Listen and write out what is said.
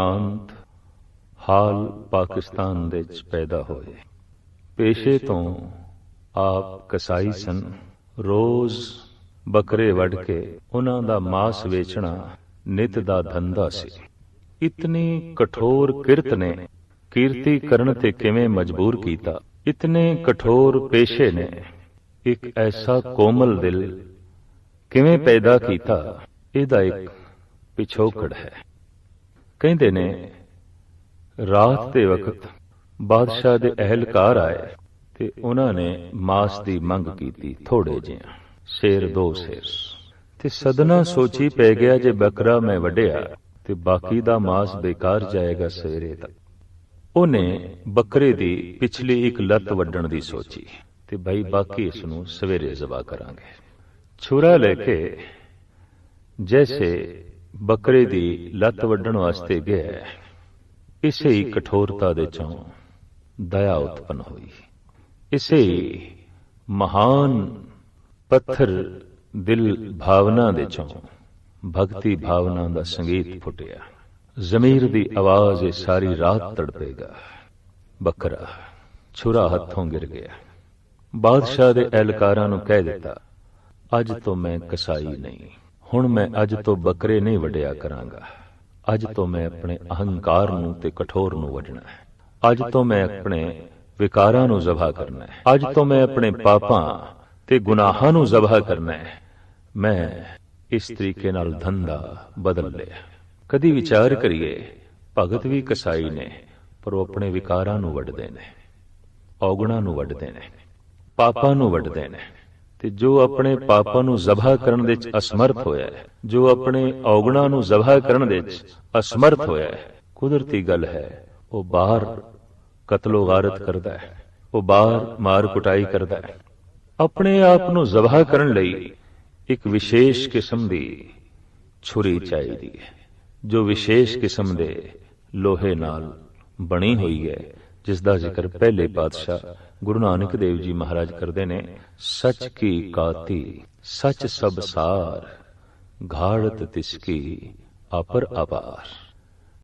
ਅੰਤ ਹਾਲ ਪਾਕਿਸਤਾਨ ਦੇ ਵਿੱਚ ਪੈਦਾ ਹੋਏ। ਪੇਸ਼ੇ ਤੋਂ ਆਪ ਕਸਾਈ ਸਨ। ਰੋਜ਼ ਬੱਕਰੇ ਵੱਢ ਕੇ ਉਹਨਾਂ ਦਾ ਮਾਸ ਵੇਚਣਾ ਨਿਤ ਦਾ ਧੰਦਾ ਸੀ। ਇਤਨੀ ਕਠੋਰ ਕਿਰਤ ਨੇ ਕੀਰਤੀ ਕਰਨ ਤੇ ਕਿਵੇਂ ਮਜਬੂਰ ਕੀਤਾ? ਇਤਨੇ ਕਠੋਰ ਪੇਸ਼ੇ ਨੇ। ਇੱਕ ਐਸਾ ਕੋਮਲ ਦਿਲ ਕਿਵੇਂ ਪੈਦਾ ਕੀਤਾ? ਇਹਦਾ ਇੱਕ ਪਿਛੋਕੜ ਹੈ। ਕਹਿੰਦੇ ਨੇ, ਰਾਤ ਦੇ ਵਕਤ ਬਾਦਸ਼ਾਹ ਦੇ ਅਹਿਲਕਾਰ ਆਏ ਤੇ ਉਹਨਾਂ ਨੇ ਮਾਸ ਦੀ ਮੰਗ ਕੀਤੀ ਥੋੜੇ ਜਿਹਾ ਸ਼ੇਰ ਦੋ ਸ਼ੇਰ। ਤੇ ਸਦਨਾ ਸੋਚੀ ਪੈ ਗਿਆ ਜੇ ਬੱਕਰਾ ਮੈਂ ਵੱਢਿਆ ਤੇ ਬਾਕੀ ਦਾ ਮਾਸ ਬੇਕਾਰ ਜਾਏਗਾ ਸਵੇਰੇ ਤੱਕ ਉਹਨੇ ਬੱਕਰੇ ਦੀ ਪਿਛਲੀ ਇੱਕ ਲੱਤ ਵੱਢਣ ਦੀ ਸੋਚੀ ਤੇ ਭਾਈ ਬਾਕੀ ਇਸ ਨੂੰ ਸਵੇਰੇ ਜ਼ਬਾ ਕਰਾਂਗੇ। ਛੁਰਾ ਲੈ ਕੇ ਜੈਸੇ ਬੱਕਰੇ ਦੀ ਲੱਤ ਵੱਢਣ ਵਾਸਤੇ ਗਿਆ ਇਸੇ ਹੀ ਕਠੋਰਤਾ ਦੇ ਚੋਂ ਦਇਆ ਉਤਪਨ ਹੋਈ। ਇਸੇ ਮਹਾਨ ਪੱਥਰ ਦਿਲ ਭਾਵਨਾ ਦੇ ਚੋਂ ਭਗਤੀ ਭਾਵਨਾ ਦਾ ਸੰਗੀਤ ਫੁੱਟਿਆ। ਜ਼ਮੀਰ ਦੀ ਆਵਾਜ਼ ਇਹ ਸਾਰੀ ਰਾਤ ਤੜਪੇਗਾ। ਬੱਕਰਾ ਛੁਰਾ ਹੱਥੋਂ ਗਿਰ ਗਿਆ। ਬਾਦਸ਼ਾਹ ਦੇ ਐਲਕਾਰਾਂ ਨੂੰ ਕਹਿ ਦਿੱਤਾ, ਅੱਜ ਤੋਂ ਮੈਂ ਕਸਾਈ ਨਹੀਂ। ਹੁਣ ਮੈਂ ਅੱਜ ਤੋਂ ਬੱਕਰੇ ਨਹੀਂ ਵਡਿਆ ਕਰਾਂਗਾ। ਅੱਜ ਤੋਂ ਮੈਂ ਆਪਣੇ ਅਹੰਕਾਰ ਨੂੰ ਤੇ ਕਠੋਰ ਨੂੰ ਵਡਣਾ ਹੈ। ਅੱਜ ਤੋਂ ਮੈਂ ਆਪਣੇ ਵਿਕਾਰਾਂ ਨੂੰ ਜ਼ਬਾ ਕਰਨਾ ਹੈ। ਅੱਜ ਤੋਂ ਮੈਂ ਆਪਣੇ ਪਾਪਾਂ ਤੇ ਗੁਨਾਹਾਂ ਨੂੰ ਜ਼ਬਾ ਕਰਨਾ ਹੈ। ਮੈਂ ਇਸ ਤਰੀਕੇ ਨਾਲ ਧੰਦਾ ਬਦਲ ਲਿਆ। ਕਦੀ ਵਿਚਾਰ ਕਰੀਏ, ਭਗਤ ਵੀ ਕਸਾਈ ਨੇ, ਪਰ ਉਹ ਆਪਣੇ ਵਿਕਾਰਾਂ ਨੂੰ ਵੱਢਦੇ ਨੇ, ਔਗਣਾ ਨੂੰ ਵੱਢਦੇ ਨੇ, ਪਾਪਾਂ ਨੂੰ ਵੱਢਦੇ ਨੇ। ਤੇ ਜੋ ਆਪਣੇ ਪਾਪਾਂ ਨੂੰ ਜ਼ਬਾ ਕਰਨ ਦੇ ਵਿੱਚ ਅਸਮਰਥ ਹੋਇਆ ਹੈ, ਜੋ ਆਪਣੇ ਔਗਣਾ ਨੂੰ ਜ਼ਬਾ ਕਰਨ ਦੇ ਵਿੱਚ ਅਸਮਰਥ ਹੋਇਆ ਹੈ, ਕੁਦਰਤੀ ਗੱਲ ਹੈ, ਉਹ ਬਾਹਰ ਕਤਲੋ ਗਾਰਤ ਕਰਦਾ ਹੈ, ਉਹ ਬਾਹਰ ਮਾਰ ਕੁਟਾਈ ਕਰਦਾ ਹੈ। ਆਪਣੇ ਆਪ ਨੂੰ ਜ਼ਬਾ ਕਰਨ ਲਈ ਇੱਕ ਵਿਸ਼ੇਸ਼ ਕਿਸਮ ਦੀ ਛੁਰੀ ਚਾਹੀਦੀ ਹੈ, ਜੋ ਵਿਸ਼ੇਸ਼ ਕਿਸਮ ਦੇ ਲੋਹੇ ਨਾਲ ਬਣੀ ਹੋਈ ਹੈ ਜਿਸ ਦਾ ਜ਼ਿਕਰ ਪਹਿਲੇ ਪਾਤਸ਼ਾਹ ਗੁਰੂ ਨਾਨਕ ਦੇਵ ਜੀ ਮਹਾਰਾਜ ਕਰਦੇ ਨੇ ਸੱਚ ਕੀ ਕਾਤੀ ਸੱਚ ਸਭ ਸਾਰ ਘਾੜਤ ਤਿਸ ਕੀ ਅਪਰ ਅਪਾਰ।